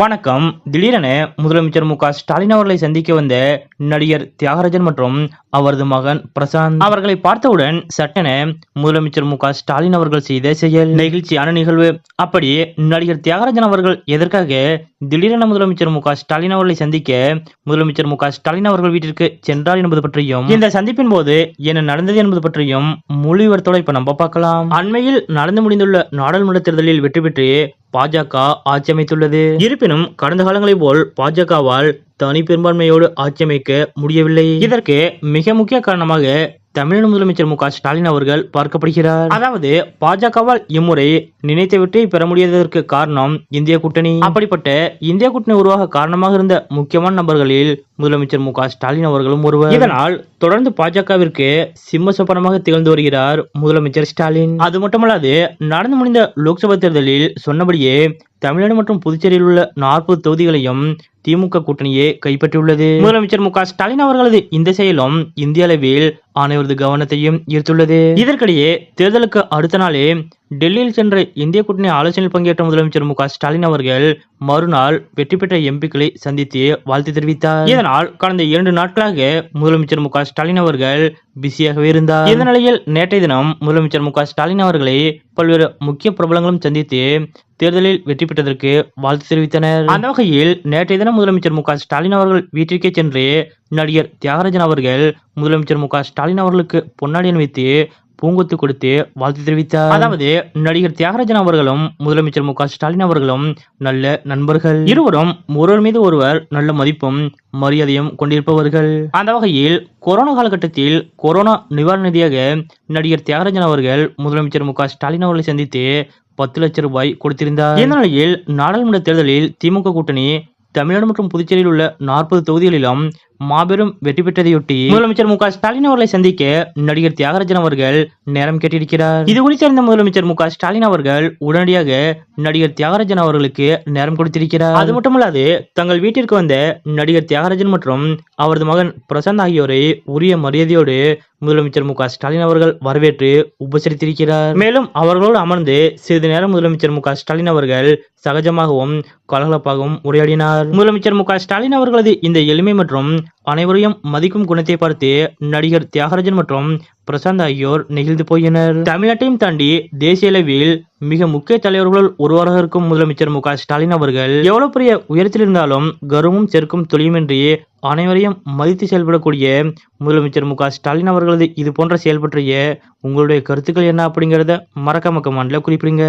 வணக்கம். திடீரென முதலமைச்சர் மு க ஸ்டாலின் அவர்களை சந்திக்க வந்த நடிகர் தியாகராஜன் மற்றும் அவரது மகன் பிரசாந்த் அவர்களை பார்த்தவுடன் சட்டென முதலமைச்சர் மு க ஸ்டாலின் அவர்கள் செய்த செயல் நெகிழ்ச்சியான நிகழ்வு. அப்படி நடிகர் தியாகராஜன் அவர்கள் எதற்காக திடீரென முதலமைச்சர் மு க ஸ்டாலின் அவர்களை சந்திக்க முதலமைச்சர் மு க ஸ்டாலின் அவர்கள் வீட்டிற்கு சென்றார் என்பது பற்றியும் இந்த சந்திப்பின் போது என்ன நடந்தது என்பது பற்றியும் முழு இப்ப நம்ம பார்க்கலாம். அண்மையில் நடந்து முடிந்துள்ள நாடாளுமன்ற தேர்தலில் வெற்றி பெற்று பாஜக ஆட்சி அமைத்துள்ளது இருப்பினும் கடந்த காலங்களைப் போல் பாஜகவால் தனி பெரும்பான்மையோடு ஆட்சி அமைக்க முடியவில்லை. இதற்கு மிக முக்கிய காரணமாக தமிழக முதலமைச்சர் மு க ஸ்டாலின் அவர்கள் பார்க்கப்படுகிறார். அதாவது பாஜகவால் இம்முறை நினைத்த பெற முடியாததற்கு காரணம் இந்திய கூட்டணி. அப்படிப்பட்ட இந்திய கூட்டணி உருவாக காரணமாக இருந்த முக்கியமான நபர்களில் முதலமைச்சர் மு க ஸ்டாலின் அவர்களும் ஒருவர். இதனால் தொடர்ந்து பாஜகவிற்கு சிம்ம சொப்பனமாக திகழ்ந்து வருகிறார் முதலமைச்சர் ஸ்டாலின். அது மட்டுமல்லாது நடந்து முடிந்த லோக்சபா தேர்தலில் சொன்னபடியே தமிழ்நாடு மற்றும் புதுச்சேரியில் உள்ள நாற்பது தொகுதிகளையும் திமுக கூட்டணியே கைப்பற்றியுள்ளது. முதலமைச்சர் மு க ஸ்டாலின் அவர்களது இந்த செயலும் இந்திய அளவில் அனைவரது கவனத்தையும் ஈர்த்துள்ளது. இதற்கிடையே தேர்தலுக்கு அடுத்த நாளே டெல்லியில் சென்ற இந்திய கூட்டணி ஆலோசனையில் பங்கேற்ற முதலமைச்சர் மு ஸ்டாலின் அவர்கள் மறுநாள் வெற்றி பெற்ற எம்பிக்களை சந்தித்து வாழ்த்து தெரிவித்தார். இதனால் கடந்த இரண்டு நாட்களாக முதலமைச்சர் மு ஸ்டாலின் அவர்கள் பிஸியாகவே இருந்தார். இந்த நிலையில் நேற்றைய தினம் முதலமைச்சர் மு ஸ்டாலின் அவர்களை பல்வேறு முக்கிய பிரபலங்களும் சந்தித்து தேர்தலில் வெற்றி பெற்றதற்கு வாழ்த்து தெரிவித்தனர். அந்த வகையில் நேற்றைய தினம் முதலமைச்சர் மு ஸ்டாலின் அவர்கள் வீட்டிற்கே சென்று நடிகர் தியாகராஜன் அவர்கள் முதலமைச்சர் மு க ஸ்டாலின் அவர்களுக்கு பொன்னாடி அணிவித்து பூங்கொத்து கொடுத்து வாழ்த்து தெரிவித்தார். அதாவது நடிகர் தியாகராஜன் அவர்களும் முதலமைச்சர் மு க ஸ்டாலின் அவர்களும் நல்ல நண்பர்கள். இருவரும் ஒருவர் மீது ஒருவர் நல்ல மதிப்பும் மரியாதையும் கொண்டிருப்பவர்கள். அந்த வகையில் கொரோனா காலகட்டத்தில் கொரோனா நிவாரண நிதியாக நடிகர் தியாகராஜன் அவர்கள் முதலமைச்சர் மு க ஸ்டாலின் அவர்களை சந்தித்து பத்து லட்சம் ரூபாய் கொடுத்திருந்தார். இந்த நிலையில் நாடாளுமன்ற தேர்தலில் திமுக கூட்டணி தமிழ்நாடு மற்றும் புதுச்சேரியில் உள்ள நாற்பது தொகுதிகளிலும் மாபெரும் வெற்றி பெற்றதையொட்டி முதலமைச்சர் மு க ஸ்டாலின் அவர்களை சந்திக்க நடிகர் தியாகராஜன் அவர்கள் நேரம் கேட்டிருக்கிறார். இது குறித்து அறிந்த முதலமைச்சர் மு க ஸ்டாலின் அவர்கள் உடனடியாக நடிகர் தியாகராஜன் அவர்களுக்கு நேரம் கொடுத்திருக்கிறார். அது மட்டுமல்லாது தங்கள் வீட்டிற்கு வந்த நடிகர் தியாகராஜன் மற்றும் அவரது மகன் பிரசாந்த் ஆகியோரை உரிய மரியாதையோடு முதலமைச்சர் மு ஸ்டாலின் அவர்கள் வரவேற்று உபசரித்திருக்கிறார். மேலும் அவர்களோடு அமர்ந்து சிறிது நேரம் முதலமைச்சர் மு ஸ்டாலின் அவர்கள் சகஜமாகவும் கலகலப்பாகவும் உரையாடினார். முதலமைச்சர் மு ஸ்டாலின் அவர்களது இந்த எளிமை மற்றும் அனைவரையும் மதிக்கும் குணத்தை பார்த்து நடிகர் தியாகராஜன் மற்றும் பிரசாந்த் ஆகியோர் நெகிழ்ந்து போயினர். தமிழ்நாட்டையும் தாண்டி தேசிய அளவில் மிக முக்கிய தலைவர்களுள் ஒருவராக இருக்கும் முதலமைச்சர் மு ஸ்டாலின் அவர்கள் எவ்வளவு பெரிய உயரத்தில் இருந்தாலும் கர்வமும் செருக்கும் துளியுமின்றி அனைவரையும் மதித்து செயல்படக்கூடிய முதலமைச்சர் மு ஸ்டாலின் அவர்களது இது போன்ற செயல்பற்றிய உங்களுடைய கருத்துக்கள் என்ன அப்படிங்கறத மறக்காம கமெண்ட்ல குறிப்பிடுங்க.